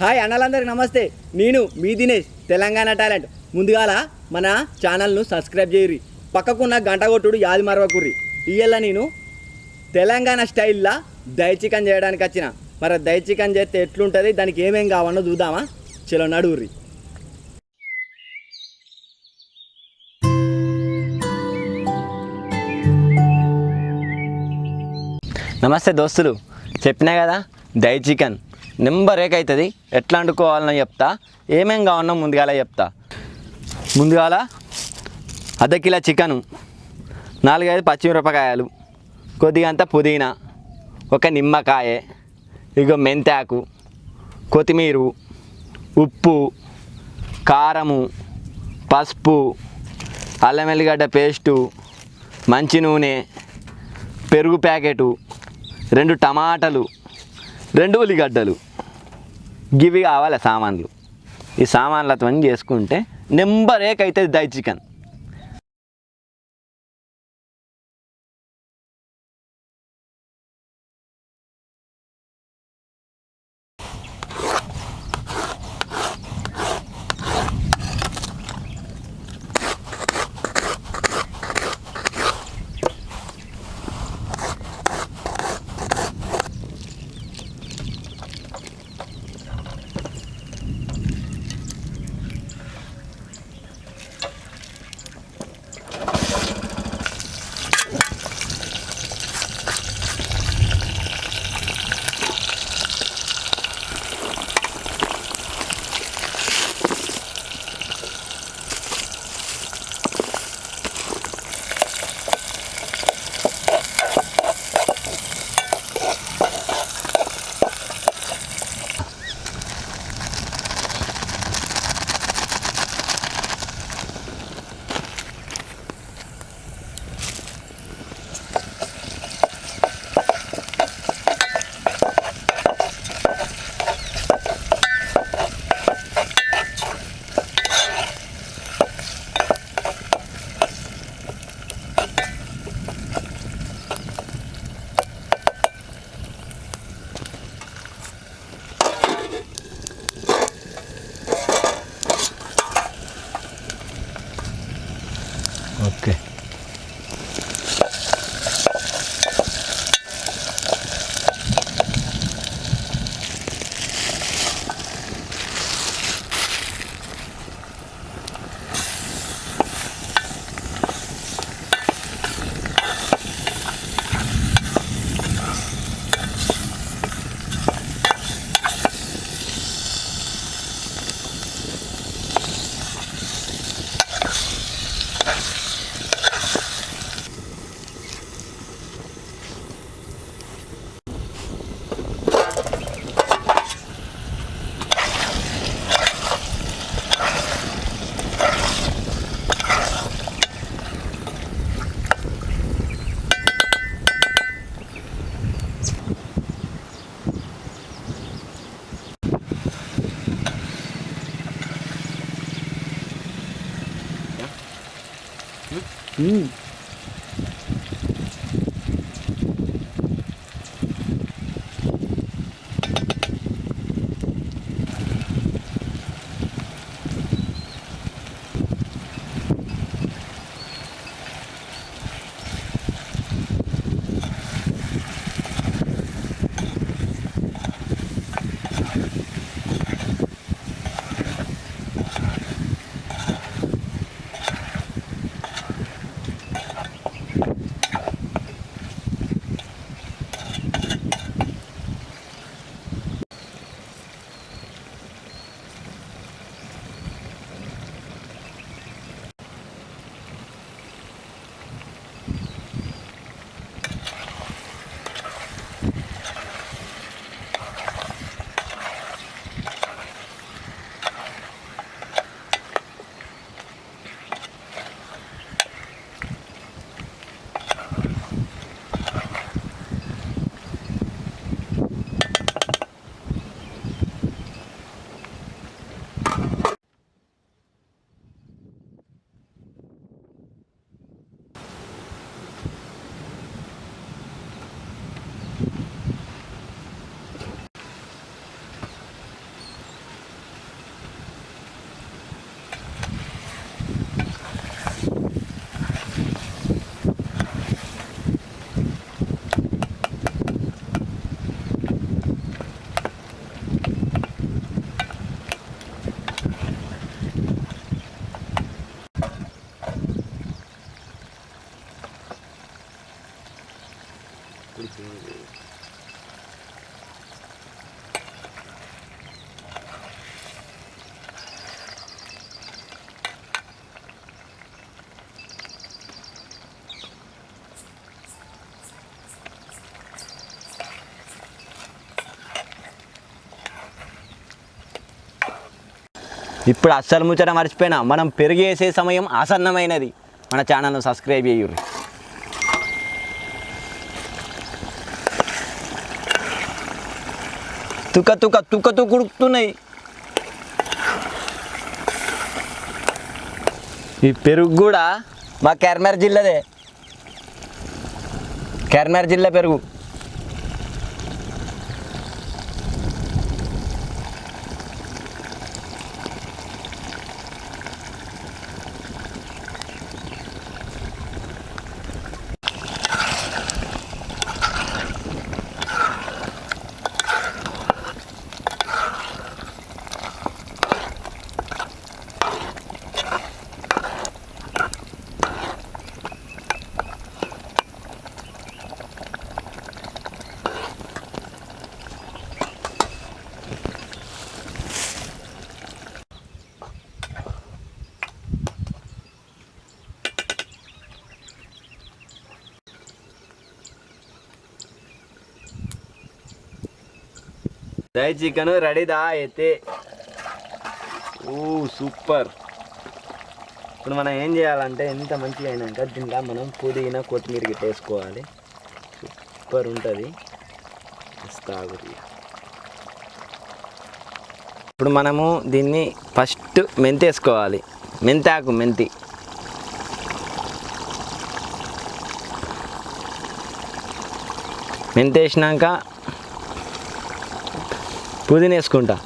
Hi అన్నలందరికి నమస్తే. నేను మీ Dinesh Telangana talent. ముందుగాల మన ఛానల్ను సబ్స్క్రైబ్ చేయరి పక్కకున్న గంట కొట్టుడు యాది మరవకుర్రి. ఇయ్యాల నేను తెలంగాణ స్టైల్లో దయ చికెన్ చేయడానికి వచ్చిన. మరి దయ చికెన్ చేస్తే ఎట్లుంటుంది? దానికి ఏమేం కావాలో చూద్దామా? చలో నడువురి నమస్తే దోస్తులు. చెప్పినా కదా దయ చికెన్. నెంబర్ ఏక్ అవుతుంది ఎట్లా అండుకోవాలని చెప్తా. ఏమేం కావాలన్నా ముందుగాల చెప్తా. ముందుగాల అర్ధ కిలో చికెను నాలుగైదు పచ్చిమిరపకాయలు కొద్దిగా అంత పుదీనా ఒక నిమ్మకాయ ఇగో మెంతాకు కొత్తిమీర ఉప్పు కారము పసుపు అల్లం వెల్లిగడ్డ పేస్టు మంచి నూనె పెరుగు ప్యాకెటు రెండు టమాటాలు రెండు ఉల్లిగడ్డలు. గివి కావాలి సామాన్లు. ఈ సామాన్లతో చేసుకుంటే నెంబర్ ఏక్ అవుతుంది దై చికెన్ ఓకే Mm. ఇప్పుడు అస్సలు ముచ్చట మర్చిపోయినా. మనం పెరిగేసే సమయం ఆసన్నమైనది. మన ఛానల్ను సబ్స్క్రైబ్ చేయుర్రి. తుక తుక తుక తుక ఈ పెరుగు కూడా మా కర్మర్ జిల్లాదే. కర్మర్ జిల్లా పెరుగు. దై చికెన్ రెడీదా అయితే. Oh super. ఇప్పుడు మనం ఏం చేయాలంటే ఎంత మంచిగా అయినాక దీంట్లో మనం పుదీనా కొత్తిమీర గిట్ట వేసుకోవాలి. సూపర్ ఉంటుంది. తాగురి ఇప్పుడు మనము దీన్ని ఫస్ట్ మెంతి వేసుకోవాలి. మెంతాకు మెంతి. మెంతి వేసినాక పుదీనా వేసుకుంటా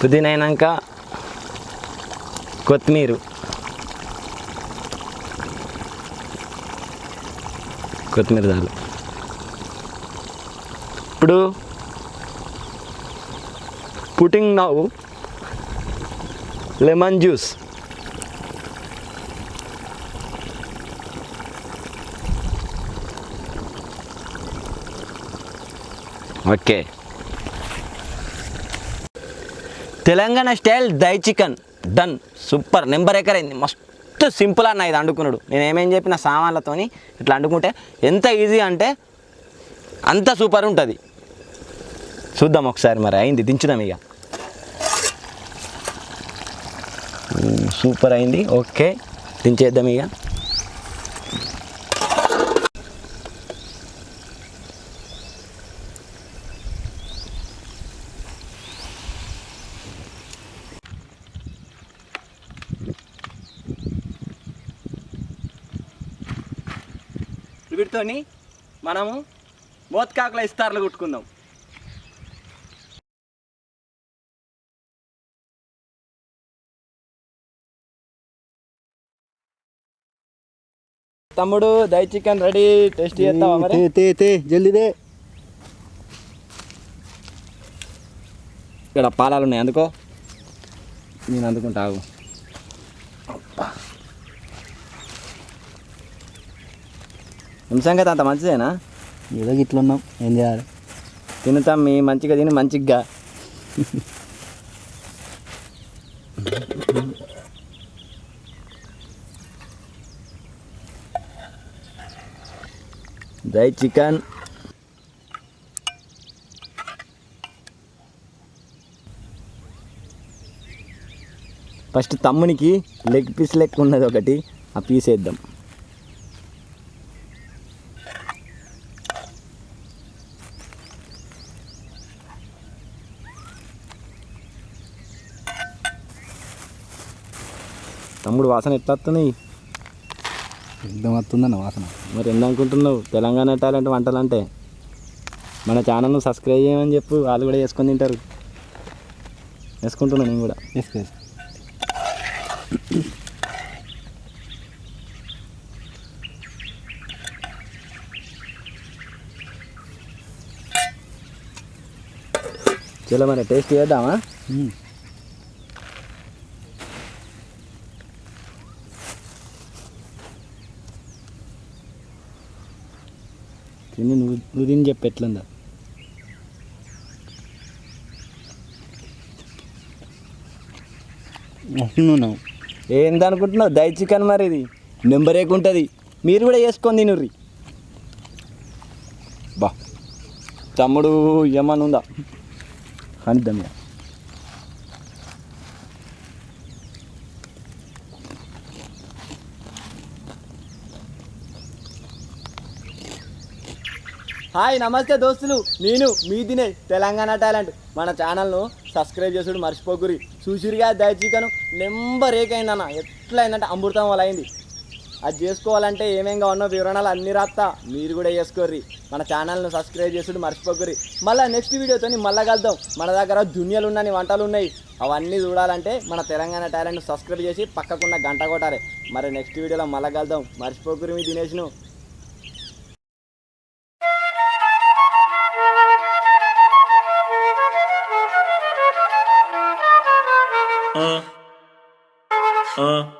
పుదీనా అయినాక కొత్తిమీర. కొత్తిమీర చాలు. ఇప్పుడు putting now lemon juice. Okay. Telangana style dahi chicken. Done. Super. Number ఎకరైంది మస్తు సింపుల్ అన్న ఇది అండుకున్నాడు నేను ఏమేం చెప్పిన సామాన్లతోని ఇట్లా అండుకుంటే ఎంత ఈజీ అంటే అంత సూపర్ ఉంటుంది. చూద్దాం ఒకసారి మరి. అయింది. దించుదాం ఇక సూపర్ అయింది. ఓకే. దించేద్దాం ఇక వీటితోని మనము మోత్కాకుల ఇస్తార్లు కుట్టుకుందాం. తమ్ముడు దై చికెన్ రెడీ. టేస్ట్ చేద్దామా మరి? తే తే తే జల్దీ దే. ఇక్కడ పాలాలు ఉన్నాయి అందుకో. నేను అందుకుంటా ఆగు. సంగతి అంత మంచిదేనా? ఏదో గిట్ల ఉన్నాం ఏం చేయాలి? తినుతాం మీ మంచిగా తిని మంచిగా దై చికెన్. ఫస్ట్ తమ్మునికి లెగ్ పీస్ లెక్క ఉన్నది ఒకటి ఆ పీస్ వేద్దాం. తమ్ముడు వాసన ఎట్లా వస్తున్నాయి ఎగ్దం వస్తుందన్న వాసన. మరి ఎందుకనుకుంటున్నావు తెలంగాణ టాలెంట్ వంటలు అంటే మన ఛానల్ను సబ్స్క్రైబ్ చేయమని చెప్పు వాళ్ళు కూడా వేసుకొని తింటారు. వేసుకుంటున్నాను నేను కూడా. వేసుకో. చలో మరి టేస్ట్ చేద్దామా? తిని నువ్వు నువ్వు తిని చెప్పు ఎట్లుందా. వస్తున్నావు ఏందనుకుంటున్నావు? దై చికెన్ మరి ఇది. నెంబర్ ఉంటుంది. మీరు కూడా వేసుకొని తినుర్రి. బా. తమ్ముడు ఏమన్నా ఉందా కానిద్దాం హాయ్ నమస్తే దోస్తులు. నేను మీ దినే తెలంగాణ టాలెంట్. మన ఛానల్ను సబ్స్క్రైబ్ చేసుడు మర్చిపోకురి చూసిరిగా దయచీకను నెంబర్ ఏకైందన్న. ఎట్లా అయిందంటే అమృతం వల్ల అయింది. అది చేసుకోవాలంటే ఏమేం ఉన్నో వివరణలు అన్ని రాస్తా మీరు కూడా చేసుకోర్రి. మన ఛానల్ను సబ్స్క్రైబ్ చేసుడు మర్చిపోకురి మళ్ళీ నెక్స్ట్ వీడియోతో మళ్ళీ కలుద్దాం. మన దగ్గర దునియలు ఉన్నాయి వంటలు ఉన్నాయి. అవన్నీ చూడాలంటే మన తెలంగాణ టాలెంట్ సబ్స్క్రైబ్ చేసి పక్కకున్న గంట కొట్టారే మరి నెక్స్ట్ వీడియోలో మళ్ళీ కలుద్దాం. మర్చిపోకురి మీ దినేష్ను. 어.